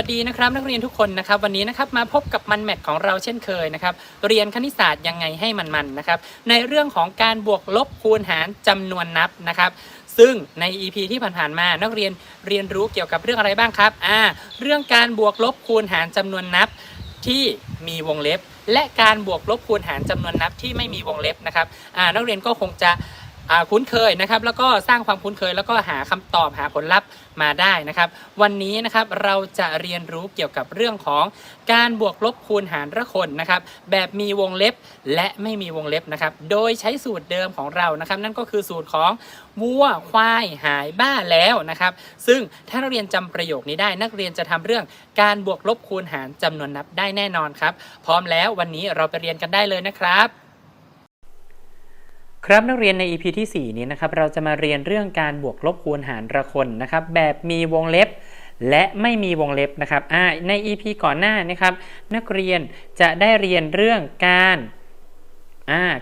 สวัสดีนะครับนักเรียนทุกคนนะครับวันนี้นะครับมาพบกับมันแมทของเราเช่นเคยนะครับเรียนคณิตศาสตร์ยังไงให้มันๆนนะครับในเรื่องของการบวกลบคูณหารจำนวนนับนะครับซึ่งใน EP ที่ผ่านๆมานักเรียนเรียนรู้เกี่ยวกับเรื่องอะไรบ้างครับอ่าเรื่องการบวกลบคูณหารจำนวนนับที่มีวงเล็บ และการบวกลบคูณหารจำนวนนับที่ไม่มีวงเล็บนะครับอ่านักเรียนก็คงจะ คุ้นเคยนะครับ แล้วก็สร้างความคุ้นเคย แล้วก็หาคำตอบหาผลลัพธ์มาได้นะครับ วันนี้นะครับเราจะเรียนรู้เกี่ยวกับเรื่องของการบวกลบคูณหารละคนนะครับ แบบมีวงเล็บและไม่มีวงเล็บนะครับ โดยใช้สูตรเดิมของเรานะครับ นั่นก็คือสูตรของวัวควายหายบ้าแล้วนะครับ ซึ่งถ้านักเรียนจำประโยคนี้ได้ นักเรียนจะทำเรื่องการบวกลบคูณหารจำนวนนับได้แน่นอนครับ พร้อมแล้ววันนี้เราไปเรียนกันได้เลยนะครับ ครับนักเรียนใน EP ที่ 4 นี้นะครับเราจะมาเรียนเรื่องการบวกลบคูณหารละคนนะครับแบบมีวงเล็บ และไม่มีวงเล็บนะครับใน EP ก่อนหน้านะครับนักเรียนจะได้เรียนเรื่องการ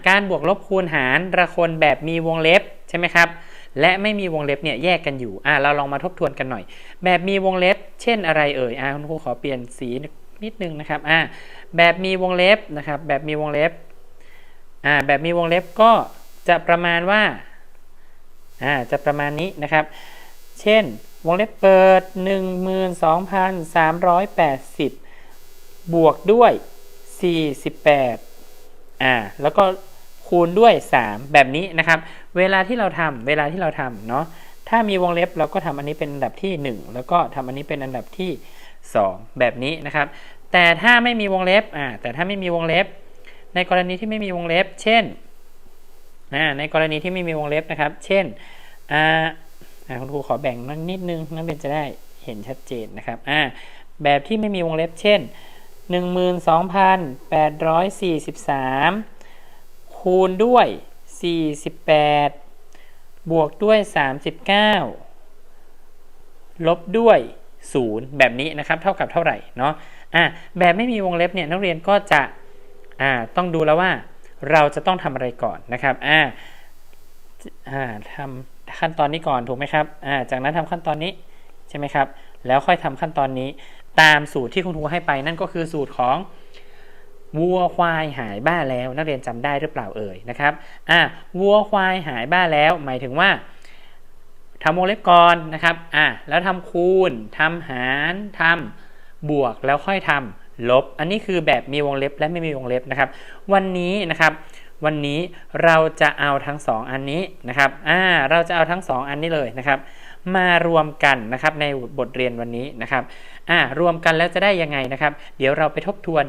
การบวกลบคูณหารละคนแบบมีวงเล็บใช่ไหมครับและไม่มีวงเล็บเนี่ยแยกกันอยู่อ่าเราลองมาทบทวนกันหน่อย แบบมีวงเล็บ เช่นอะไรเอ่ยอ่าคุณครูขอเปลี่ยนสีนิดนึงนะครับอ่าแบบมีวงเล็บนะครับแบบมีวงเล็บอ่าแบบมีวงเล็บก็ จะประมาณว่าอ่าจะประมาณนี้นะครับ เช่น วงเล็บเปิด 12,380 บวกด้วย 48อ่าแล้วก็คูณด้วย 3 แบบนี้นะครับ เวลาที่เราทำเวลาที่เราทำเนาะถ้ามีวงเล็บเราก็ทำอันนี้เป็นอันดับที่ 1 แล้วก็ทำอันนี้เป็นอันดับที่ 2 แบบนี้นะครับ แต่ถ้าไม่มีวงเล็บอ่าแต่ถ้าไม่มีวงเล็บ ในกรณีที่ไม่มีวงเล็บ เช่น ในกรณีที่ไม่มีวงเล็บนะครับ เช่นคุณครูขอแบ่งนักนิดนึงนักเรียนจะได้เห็นชัดเจนนะครับแบบที่ไม่มีวงเล็บ เช่น 12,843 คูณด้วย 48 บวกด้วย 39 ลบด้วย0แบบนี้นะครับ เท่ากับเท่าไหร่เนาะอ่าแบบไม่มีวงเล็บเนี่ยนักเรียนก็จะต้องดูแล้วว่า เราจะต้องทำอะไรก่อนนะครับอ่าอ่าทำขั้นตอนนี้ก่อนถูกไหมครับอ่าจากนั้นทำขั้นตอนนี้ใช่ไหมครับ แล้วค่อยทำขั้นตอนนี้ ตามสูตรที่คุณครูให้ไปนั่นก็คือสูตรของวัวควายหายบ้าแล้ว นักเรียนจำได้หรือเปล่าเอ่ยนะครับอ่าวัวควายหายบ้าแล้ว หมายถึงว่าทำวงเล็บก่อนนะครับอ่าแล้วทำคูณทำหารทำบวกแล้วค่อยทำ ลบ อันนี้คือแบบมีวงเล็บและไม่มีวงเล็บนะครับ วันนี้นะครับ วันนี้เราจะเอาทั้ง 2 อันนี้นะครับ อ่า เราจะเอาทั้ง 2 อันนี้เลยนะครับ มารวมกันนะครับในบทเรียนวันนี้นะครับ อ่า รวมกันแล้วจะได้ยังไงนะครับ เดี๋ยวเราไปทบทวน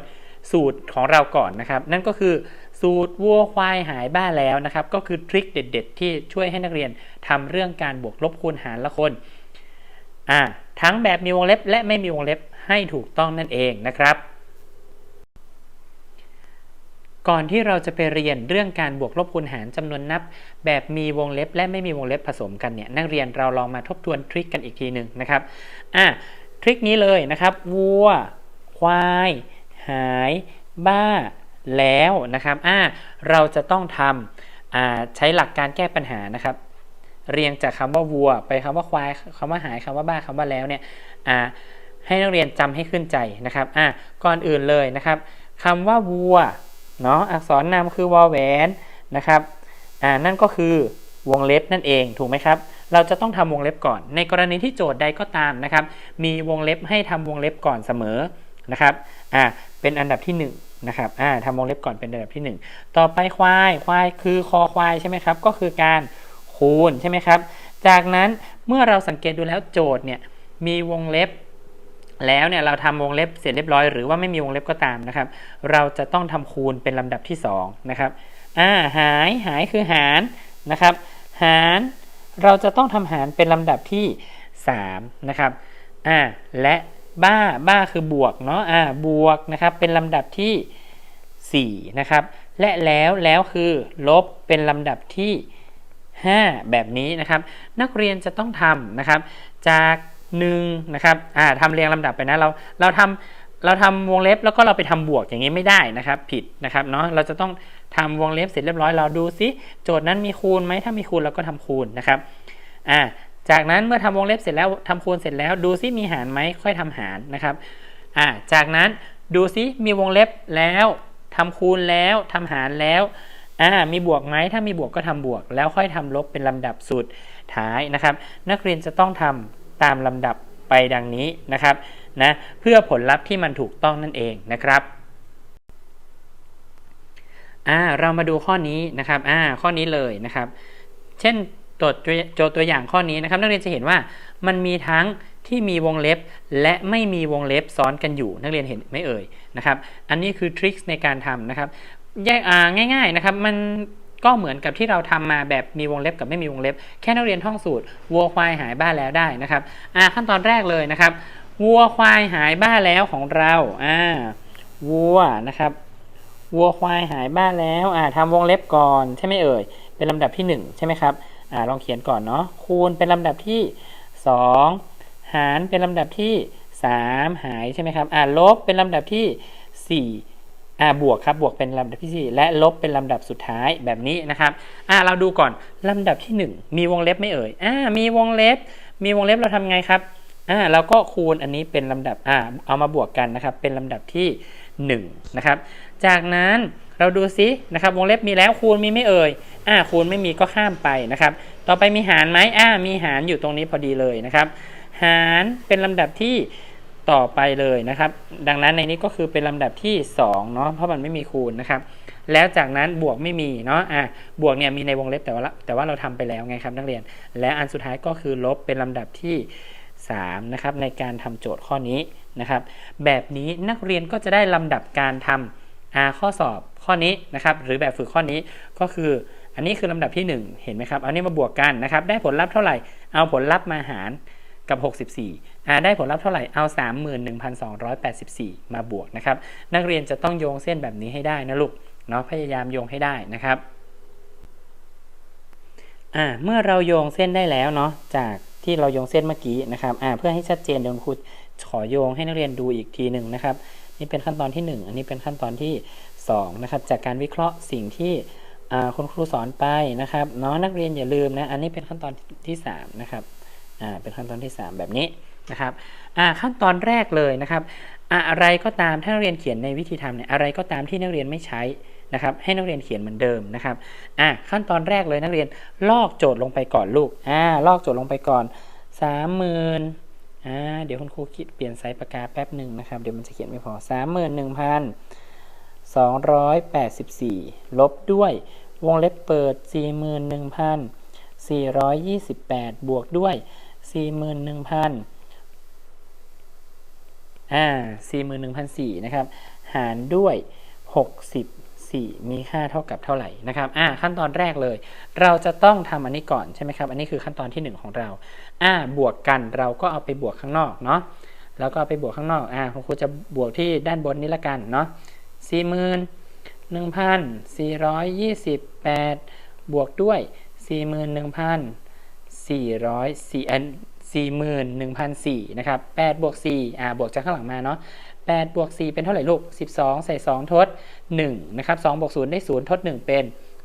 สูตรของเราก่อนนะครับ นั่นก็คือสูตรวัวควายหายบ้าแล้วนะครับ ก็คือทริคเด็ด ๆ ที่ช่วยให้นักเรียนทำเรื่องการบวกลบคูณหารละคน อ่าทั้งแบบมีวงเล็บและไม่มีวงเล็บให้ถูกต้องนั่นเองนะครับ ก่อนที่เราจะไปเรียนเรื่องการบวกลบคูณหารจำนวนนับ แบบมีวงเล็บและไม่มีวงเล็บผสมกันเนี่ยนักเรียนเราลองมาทบทวนทริคกันอีกทีหนึ่งนะครับอะทริคนี้เลยนะครับวัว ควาย หาย บ้า แล้วนะครับอะเราจะต้องทำใช้หลักการแก้ปัญหานะครับ เรียงจากคำว่าวัว ไปคำว่าควายคำว่าหายคำว่าบ้าคำว่าแล้วเนี่ยให้นักเรียนจำให้ขึ้นใจนะครับอะก่อนอื่นเลยนะครับคำว่าวัวเนาะอักษรนำคือวอแหวนนะครับอ่านั่นก็คือวงเล็บนั่นเองถูกไหมครับ เราจะต้องทำวงเล็บก่อน ในกรณีที่โจทย์ใดก็ตามนะครับ มีวงเล็บให้ทำวงเล็บก่อนเสมอนะครับอ่าเป็นอันดับที่1นงนะครับอ่าทำวงเล็บก่อนเป็นอันดับที่ 1 ต่อไปควายควายคือคอควายใช่ไหมครับ ก็คือการ คูณใช่ไหมครับ จากนั้นเมื่อเราสังเกตดูแล้วโจทย์เนี่ยมีวงเล็บ แล้วเนี่ยเราทำวงเล็บเสร็จเรียบร้อยหรือว่าไม่มีวงเล็บก็ตามนะครับ เราจะต้องทำคูณเป็นลำดับที่2นะครับอ่าหายหายคือหารนะครับ หารเราจะต้องทำหารเป็นลำดับที่3นะครับอ่าและบ้าบ้าคือบวกเนาะอ่าบวกนะครับเป็นลำดับที่4นะครับและแล้วแล้วคือลบเป็นลำดับที่ 5 แบบนี้นะครับ นักเรียนจะต้องทำนะครับ จาก1นะครับอ่าทำเรียงลำดับไปนะเราเราทำเราทำวงเล็บแล้วก็เราไปทำบวกอย่างนี้ไม่ได้นะครับ ผิดนะครับเนาะเราจะต้องทำวงเล็บเสร็จเรียบร้อยเราดูซิโจทย์นั้นมีคูณไหมถ้ามีคูณเราก็ทำคูณนะครับอ่าจากนั้นเมื่อทำวงเล็บเสร็จแล้วทำคูณเสร็จแล้วดูซิมีหารไหมค่อยทำหารนะครับอ่าจากนั้นดูซิมีวงเล็บแล้วทำคูณแล้วทำหารแล้ว อ่ามีบวกไหมถ้ามีบวกก็ทำบวก แล้วค่อยทำลบเป็นลำดับสุดท้ายนะครับ นักเรียนจะต้องทำตามลำดับไปดังนี้นะครับนะเพื่อผลลัพธ์ที่มันถูกต้องนั่นเองนะครับอ่าเรามาดูข้อนี้นะครับอ่าข้อนี้เลยนะครับ เช่นโจทย์ตัวโจทย์ตัวอย่างข้อนี้นะครับ นักเรียนจะเห็นว่ามันมีทั้งที่มีวงเล็บ และไม่มีวงเล็บซ้อนกันอยู่ นักเรียนเห็นไหม่เอ่ยนะครับ อันนี้คือทริคในการทำนะครับ ง่ายๆนะครับมันก็เหมือนกับที่เราทำมาแบบมีวงเล็บกับไม่มีวงเล็บ แค่นักเรียนท่องสูตรวัวควายหายบ้าแล้วได้นะครับอ่าขั้นตอนแรกเลยนะครับ วัวควายหายบ้าแล้วของเราอ่าวัวนะครับ วัวควายหายบ้าแล้วอ่าทำวงเล็บก่อนใช่ไหมเอ่ย เป็นลำดับที่ 1 ใช่ไหมครับอ่าลองเขียนก่อนเนาะคูณเป็นลำดับที่ 2 หารเป็นลำดับที่ 3 หายใช่ไหมครับอ่าลบเป็นลำดับที่ 4 อ่าบวกครับบวกเป็นลำดับที่ 4 และลบเป็นลำดับสุดท้ายแบบนี้นะครับอ่าเราดูก่อนลำดับที่ 1 มีวงเล็บไม่เอ่ยอ่ามีวงเล็บ มีวงเล็บเราทำไงครับอ่าเราก็คูณอันนี้เป็นลำดับอ่าเอามาบวกกันนะครับเป็นลำดับที่ 1 นะครับ จากนั้นเราดูซินะครับวงเล็บมีแล้วคูณมีไม่เอ่ยอ่าคูณไม่มีก็ข้ามไปนะครับ ต่อไปมีหารไหมอ่ามีหารอยู่ตรงนี้พอดีเลยนะครับ หารเป็นลำดับที่ ต่อไปเลยนะครับ ดังนั้นในนี้ก็คือเป็นลำดับที่2เนาะเพราะมันไม่มีคูณนะครับ แล้วจากนั้นบวกไม่มีเนาะอะบวกเนี่ยมีในวงเล็บแต่ว่าแต่ว่าเราทำไปแล้วไงครับนักเรียน และอันสุดท้ายก็คือลบเป็นลำดับที่3นะครับในการทำโจทย์ข้อนี้นะครับ แบบนี้นักเรียนก็จะได้ลำดับการทำอาข้อสอบข้อนี้นะครับ หรือแบบฝึกข้อนี้ก็คือ อันนี้คือลำดับที่ 1 เห็นไหมครับเอานี้มาบวกกันนะครับ ได้ผลลัพธ์เท่าไหร่ เอาผลลัพธ์มาหาร กับ 64อ่าได้ผลลัพธ์เท่าไหร่ เอา 31,284 มาบวกนะครับ นักเรียนจะต้องโยงเส้นแบบนี้ให้ได้นะลูก เนาะ พยายามโยงให้ได้นะครับอ่าเมื่อเราโยงเส้นได้แล้วเนาะ จากที่เราโยงเส้นเมื่อกี้นะครับอ่าเพื่อให้ชัดเจนเดี๋ยวครูขอโยงให้นักเรียนดูอีกทีหนึ่งนะครับ นี่เป็นขั้นตอนที่ 1 อันนี้เป็นขั้นตอนที่2นะครับ จากการวิเคราะห์สิ่งที่คุณครูสอนไปนะครับเนาะนักเรียนอย่าลืมนะ อันนี้เป็นขั้นตอนที่3นะครับ อ่าเป็นขั้นตอนที่ 3 แบบนี้นะครับอ่าขั้นตอนแรกเลยนะครับ อะไรก็ตามถ้านักเรียนเขียนในวิธีทำเนี่ยอะไรก็ตามที่นักเรียนไม่ใช้นะครับให้นักเรียนเขียนเหมือนเดิมนะครับอ่าขั้นตอนแรกเลยนักเรียนลอกโจทย์ลงไปก่อนลูกอ่าลอกโจทย์ลงไปก่อนสามหมื่นอ่าเดี๋ยวคุณครูคิดเปลี่ยนไซส์ปากกาแป๊บหนึ่งนะครับเดี๋ยวมันจะเขียนไม่พอสามหมื่นหนึ่งพันสองร้อยแปดสิบสี่ลบด้วยวงเล็บเปิดสี่หมื่นหนึ่งพันสี่ร้อยยี่สิบแปดบวกด้วย สี่หมื่นหนึ่งพันอ่าสี่หมื่นหนึ่งพันสี่นะครับ หารด้วยหกสิบ4มีค่าเท่ากับเท่าไหร่นะครับอ่าขั้นตอนแรกเลย เราจะต้องทำอันนี้ก่อนใช่ไหมครับ อันนี้คือขั้นตอนที่ 1 ของเราอ่าบวกกันเราก็เอาไปบวกข้างนอกเนาะแล้วก็ไปบวกข้างนอกอ่าคุณครูจะบวกที่ด้านบนนี้ละกันเนาะสี่หมื่นหนึ่งพันสี่ร้อยยี่สิบแปดบวกด้วยสี่หมื่นหนึ่งพัน สี่ร้อยสี่อันสี่หมื่นหนึ่งพันสี่นะครับแปดบวกสี่อ่าบวกจากข้างหลังมาเนาะ8บวก4เป็นเท่าไหร่ลูก 12 ใส่ 2 ทด 1 นะครับ2บวก0ได้ 0 ทด 1 เป็น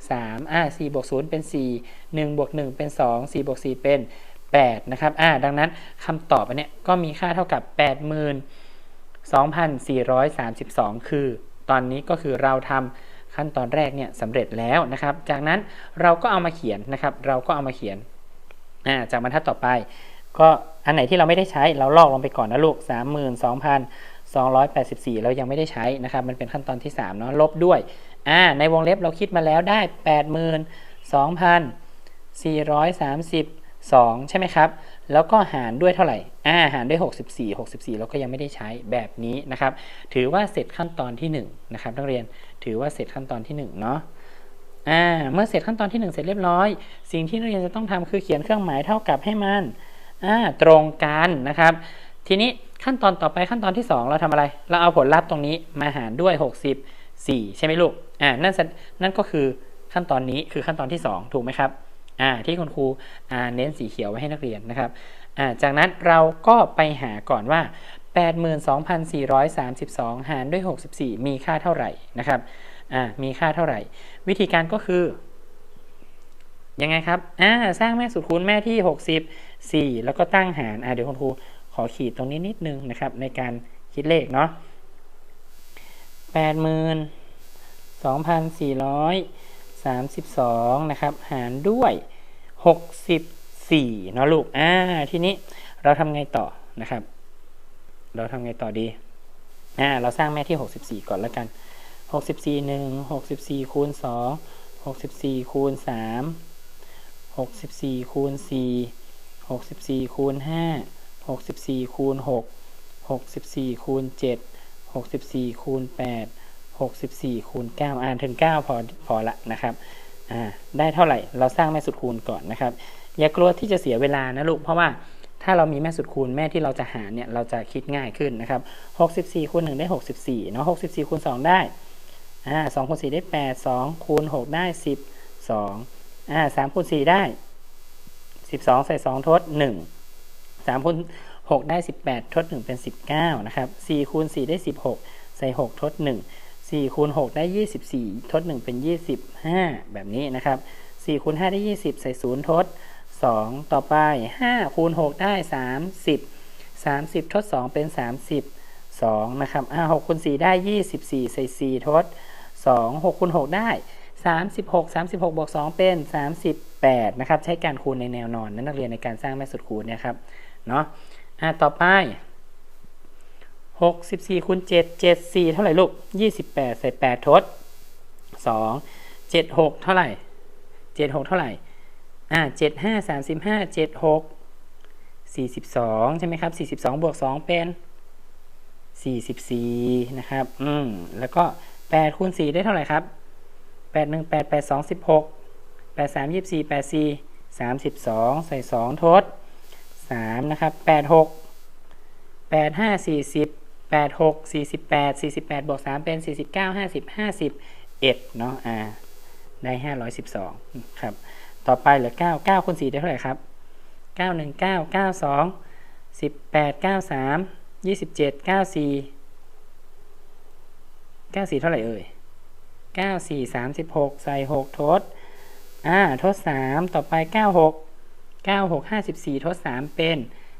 3 อ่า4บวก0เป็น 4 1บวก1เป็น 2 4บวก4เป็น 8 นะครับ อ่า ดังนั้นคำตอบอันเนี้ยก็มีค่าเท่ากับ 82,432 คือ ตอนนี้ก็คือเราทำขั้นตอนแรกเนี่ยสำเร็จแล้วนะครับ จากนั้นเราก็เอามาเขียนนะครับ เราก็เอามาเขียน อ่าจากบรรทัดต่อไป ก็อันไหนที่เราไม่ได้ใช้เราลอกลงไปก่อนนะลูก 32,284 เรายังไม่ได้ใช้นะครับ มันเป็นขั้นตอนที่3เนาะลบด้วยอ่าในวงเล็บเราคิดมาแล้วได้ 82,432 ใช่ไหมครับ แล้วก็หารด้วยเท่าไหร่อ่าหารด้วย 64 64 เราก็ยังไม่ได้ใช้แบบนี้นะครับ ถือว่าเสร็จขั้นตอนที่1นะครับนักเรียนถือว่าเสร็จขั้นตอนที่1เนาะ อ่าเมื่อเสร็จขั้นตอนที่ 1 เสร็จเรียบร้อย สิ่งที่นักเรียนจะต้องทำคือเขียนเครื่องหมายเท่ากับให้มันอ่าตรงกันนะครับ ทีนี้ขั้นตอนต่อไปขั้นตอนที่ 2 เราทำอะไร เราเอาผลลัพธ์ตรงนี้มาหารด้วย 64 ใช่ไหมลูกอ่านั่นนั่นก็คือขั้นตอนนี้คือขั้นตอนที่ 2 ถูกไหมครับอ่าที่คุณครูอ่าเน้นสีเขียวไว้ให้นักเรียนนะครับอ่าจากนั้นเราก็ไปหาก่อนว่า 82,432 หารด้วย 64 มีค่าเท่าไหร่นะครับ อ่ามีค่าเท่าไหร่ วิธีการก็คือยังไงครับอ่าสร้างแม่สุดคูณแม่ที่ 64 แล้วก็ตั้งหารอ่าเดี๋ยวคุณครูขอขีดตรงนี้นิดนึงนะครับ ในการคิดเลขเนาะ82,432นะครับ หารด้วย64เนาะลูก อ่า ทีนี้เราทำไงต่อนะครับ เราทำไงต่อดี อ่า เราสร้างแม่ที่64ก่อนแล้วกัน 64 1 64คูณ2 64คูณ3 64คูณ4 64คูณ5 64คูณ6 64คูณ7 64คูณ8 64คูณ9อ่านถึง 9 พอพอละนะครับอ่าได้เท่าไหร่เราสร้างแม่สุดคูณก่อนนะครับ อย่ากลัวที่จะเสียเวลานะลูกเพราะว่าถ้าเรามีแม่สุดคูณแม่ที่เราจะหาเนี่ยเราจะคิดง่ายขึ้นนะครับ64คูณ1ได้ 64เนาะ64คูณ2ได้ อ่าสองคูณสี่ได้แปดสองคูณหกได้สิบสองอ่าสามคูณสี่ได้สิบสองใส่สองทดหนึ่งสามคูณหกได้สิบแปดทดหนึ่งเป็นสิบเก้านะครับสี่คูณสี่ได้สิบหกใส่หกทดหนึ่งสี่คูณหกได้ยี่สิบสี่ทดหนึ่งเป็นยี่สิบห้าแบบนี้นะครับสี่คูณห้าได้ยี่สิบใส่ศูนย์ทดสองต่อไปห้าคูณหกได้สามสิบสามสิบทดสองเป็นสามสิบสองนะครับอ่าหกคูณสี่ได้ยี่สิบสี่ใส่สี่ทด 2 6คูณ6ได้ 36 36บวก2เป็น 38 นะครับ ใช้การคูณในแนวนอนนักเรียนในการสร้างแม่สุดคูณเนี่ยครับ เนาะอ่าต่อไป 64คูณ7 74 เท่าไหร่ลูก 28 ใส่ 8 ทด 2 76 เท่าไหร่ 76 เท่าไหร่ อ่า75 35 76 42 ใช่ไหมครับ 42 บวก 2 เป็น 44 นะครับ อืม แล้วก็ 8คูณ4ได้เท่าไหร่ครับ8 1 8 8 2 16 8 3 24 8 4 32 ใส่ 2 ทด 3 นะครับ 8 6 8 5 40 8 6 48 48 บวก 3 เป็น 49 50 51 เนาะอ่าได้ 512 ครับ ต่อไปเหลือ 9 9คูณ4ได้เท่าไหร่ครับ 9 1 9 9 2 18 93 27 9 4 94 94เท่าไหร่เอ่ย94 36ใส่6ทด อ่า ทด3ต่อไป96 96 54ทด3เป็น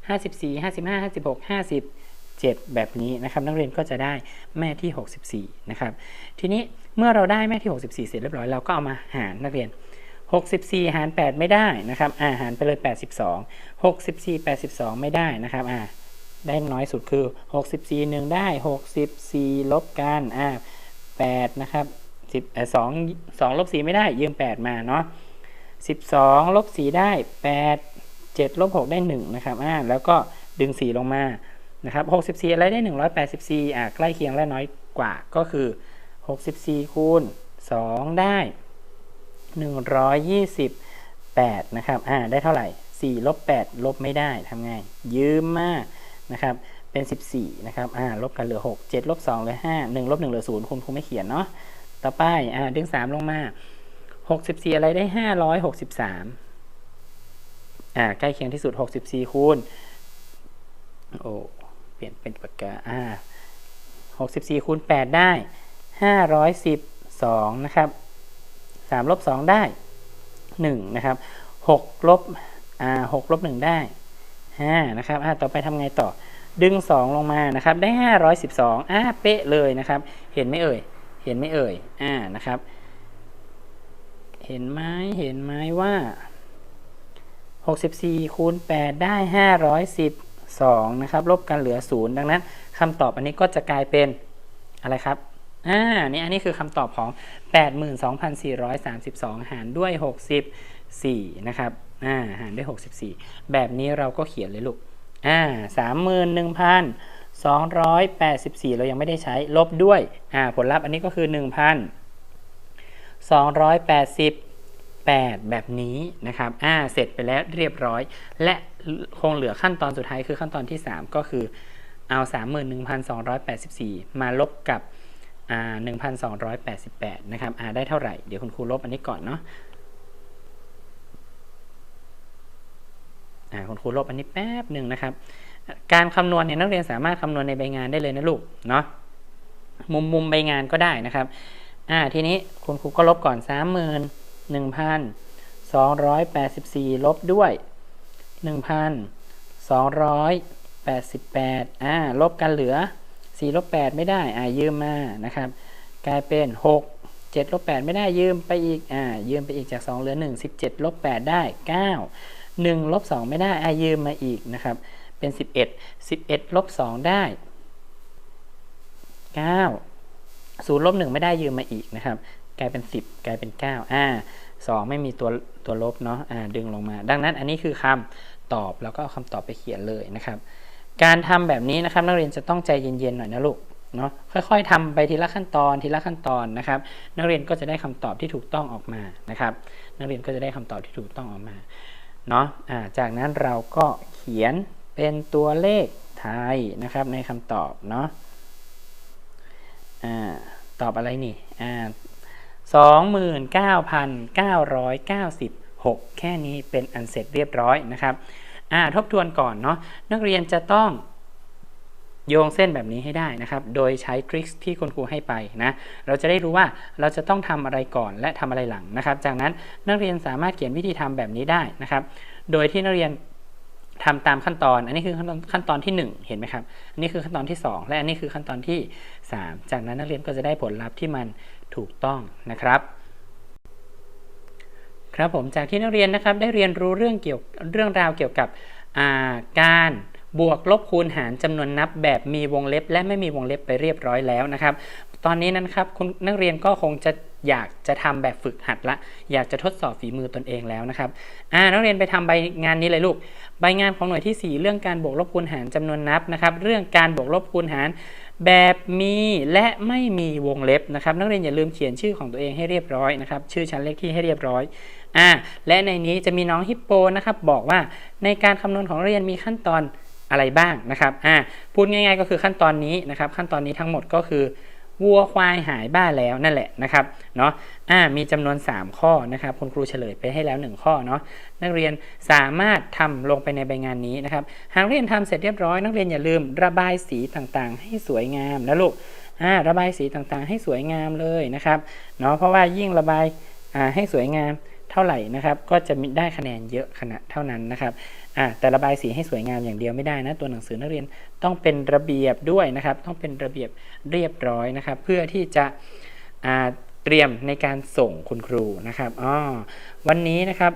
54 55 56 57แบบนี้นะครับ นักเรียนก็จะได้แม่ที่64นะครับ ทีนี้เมื่อเราได้แม่ที่64เสร็จเรียบร้อยเราก็เอามาหารนักเรียน64หาร8ไม่ได้นะครับ อ่า หารไปเลย82 64 82ไม่ได้นะครับ อ่า ได้น้อยสุดคือ 64 1 ได้ 64 ลบกันอ่า8นะครับ10เอ่อ2 2ลบ4ไม่ได้ยืม 8 มาเนาะ12ลบ4ได้ 8 7ลบ6ได้ 1 นะครับอ่าแล้วก็ดึง 4 ลงมา นะครับ 64 อะไรได้ 184 อ่าใกล้เคียงและน้อยกว่าก็คือ 64 คูณ 2 ได้ 128 นะครับ อ่า ได้เท่าไหร่ 4 ลบ 8 ลบไม่ได้ทำไง ยืมมา นะครับเป็น 14นะครับอ่าลบกันเหลือ 6 7ลบ2เหลือ5 1ลบ1เหลือ0คุณครูไม่เขียนเนาะต่อไปอ่าดึง 3 ลงมา 64 อะไรได้ 563อ่าใกล้เคียงที่สุด 64 คูณโอ้เปลี่ยนเป็นปากกาอ่า64คูณ8ได้ 512นะครับ3ลบ2ได้ 1 นะครับ6ลบอ่า6ลบ1ได้ 5นะครับอ่าต่อไปทำไงต่อ ดึง 2 ลงมานะครับ ได้ 512อ่าเป๊ะเลยนะครับ เห็นไหมเอ่ย เห็นไหมเอ่ย อ่า นะครับ เห็นไหมเห็นไหมว่า 64คูณ8ได้ 512นะครับ ลบกันเหลือ 0 ดังนั้นคำตอบอันนี้ก็จะกลายเป็นอะไรครับอ่านี่อันนี้คือคำตอบของ 82,432 หารด้วย 64 นะครับ อ่า หารด้วย 64 แบบนี้เราก็เขียนเลยลูก อ่า31,284 เรายังไม่ได้ใช้ ลบด้วย อ่า ผลลัพธ์อันนี้ก็คือ 1,288 แบบนี้นะครับ อ่า เสร็จไปแล้วเรียบร้อย และคงเหลือขั้นตอนสุดท้ายคือขั้นตอนที่ 3 ก็คือเอา 31,284 มาลบกับอ่า1,288 นะครับอ่าได้เท่าไหร่ เดี๋ยวคุณครูลบอันนี้ก่อนเนาะ อ่า คุณครูลบอันนี้แป๊บหนึ่งนะครับ การคำนวณเนี่ยนักเรียนสามารถคำนวณในใบงานได้เลยนะลูกเนาะมุมมุมใบงานก็ได้นะครับอ่าทีนี้คุณครูก็ลบก่อน 31,284 ลบด้วย 1,288อ่าลบกันเหลือ 4 ลบ 8 ไม่ได้อ่ายืมมานะครับ กลายเป็น 6 7ลบ8ไม่ได้ยืมไปอีกอ่ายืมไปอีกจาก 2 เหลือ 1 17ลบ8ได้ 9 1ลบ2ไม่ได้อายืมมาอีกนะครับ เป็น 11 11ลบ2ได้ 9 0ลบ1ไม่ได้ยืมมาอีกนะครับ กลายเป็น 10 กลายเป็น 9 อ่า 2 ไม่มีตัวตัวลบเนาะ อ่า ดึงลงมา ดังนั้นอันนี้คือคำตอบแล้วก็เอาคำตอบไปเขียนเลยนะครับ การทำแบบนี้นะครับนักเรียนจะต้องใจเย็นๆหน่อยนะลูกเนาะค่อยๆทำไปทีละขั้นตอนทีละขั้นตอนนะครับ นักเรียนก็จะได้คำตอบที่ถูกต้องออกมานะครับ นักเรียนก็จะได้คำตอบที่ถูกต้องออกมา เนาะะจากนั้นเราก็เขียนเป็นตัวเลขไทยนะครับในคำตอบเนาะอ่าตอบอะไรนี่อ่าสองหมื่นเก้าพันเก้าร้อยเก้าสิบหกแค่นี้เป็นอันเสร็จเรียบร้อยนะครับ อ่า ทบทวนก่อนเนาะ นักเรียนจะต้อง โยงเส้นแบบนี้ให้ได้นะครับ โดยใช้ทริคที่คุณครูให้ไปนะ เราจะได้รู้ว่าเราจะต้องทำอะไรก่อนและทำอะไรหลังนะครับ จากนั้นนักเรียนสามารถเขียนวิธีทำแบบนี้ได้นะครับ โดยที่นักเรียนทำตามขั้นตอน อันนี้คือขั้นตอนขั้นตอนที่ 1 เห็นไหมครับ อันนี้คือขั้นตอนที่ 2 และอันนี้คือขั้นตอนที่ 3 จากนั้นนักเรียนก็จะได้ผลลัพธ์ที่มันถูกต้องนะครับครับผมจากที่นักเรียนนะครับได้เรียนรู้เรื่องเกี่ยวเรื่องราวเกี่ยวกับาการ บวกลบคูณหารจำนวนนับแบบมีวงเล็บ และไม่มีวงเล็บไปเรียบร้อยแล้วนะครับ ตอนนี้นะครับคุณนักเรียนก็คงจะอยากจะทำแบบฝึกหัดละ อยากจะทดสอบฝีมือตนเองแล้วนะครับอ่านักเรียนไปทำใบงานนี้เลยลูก ใบงานของหน่วยที่ 4 เรื่องการบวกลบคูณหารจำนวนนับนะครับ เรื่องการบวกลบคูณหารแบบมีและไม่มีวงเล็บนะครับ นักเรียนอย่าลืมเขียนชื่อของตัวเองให้เรียบร้อยนะครับ ชื่อชั้นเลขที่ให้เรียบร้อยอ่าและในนี้จะมีน้องฮิปโปนะครับบอกว่าในการคำนวณของเรียนมีขั้นตอน อะไรบ้างนะครับอ่าพูดง่าย ๆ ก็คือขั้นตอนนี้นะครับ ขั้นตอนนี้ทั้งหมดก็คือวัวควายหายบ้าแล้วนั่นแหละนะครับเนาะอ่ามีจำนวน 3 ข้อนะครับคุณครูเฉลยไปให้แล้ว 1 ข้อเนาะนักเรียนสามารถทำลงไปในใบงานนี้นะครับหากเรียนทำเสร็จเรียบร้อย นักเรียนอย่าลืมระบายสีต่างๆ ให้สวยงามนะลูกอ่าระบายสีต่างๆ ให้สวยงามเลยนะครับเนาะเพราะว่ายิ่งระบายอ่าให้สวยงามเท่าไหร่นะครับ ก็จะได้คะแนนเยอะขนาดเท่านั้นนะครับ อ่าแต่ระบายสีให้สวยงามอย่างเดียวไม่ได้นะตัวหนังสือนักเรียนต้องเป็นระเบียบด้วยนะครับ ต้องเป็นระเบียบเรียบร้อยนะครับ เพื่อที่จะอ่าเตรียมในการส่งคุณครูนะครับอ๋อวันนี้นะครับ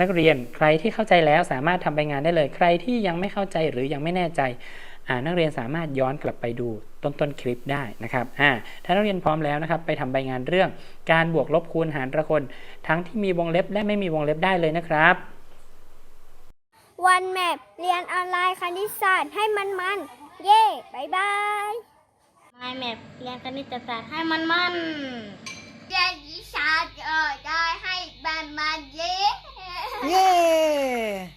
นักเรียนใครที่เข้าใจแล้วสามารถทำใบงานได้เลย ใครที่ยังไม่เข้าใจหรือยังไม่แน่ใจนักเรียนสามารถย้อนกลับไปดูต้นต้นคลิปได้นะครับอ่าถ้านักเรียนพร้อมแล้วนะครับ ไปทำใบงานเรื่องการบวกลบคูณหารละคน ทั้งที่มีวงเล็บและไม่มีวงเล็บได้เลยนะครับ วันแมปเรียนออนไลน์คณิตศาสตร์ให้มันมันๆเย่บายบาย My Map เรียนคณิตศาสตร์ให้มันมันเรียนวิชาเออได้ให้มันมันเย่เย้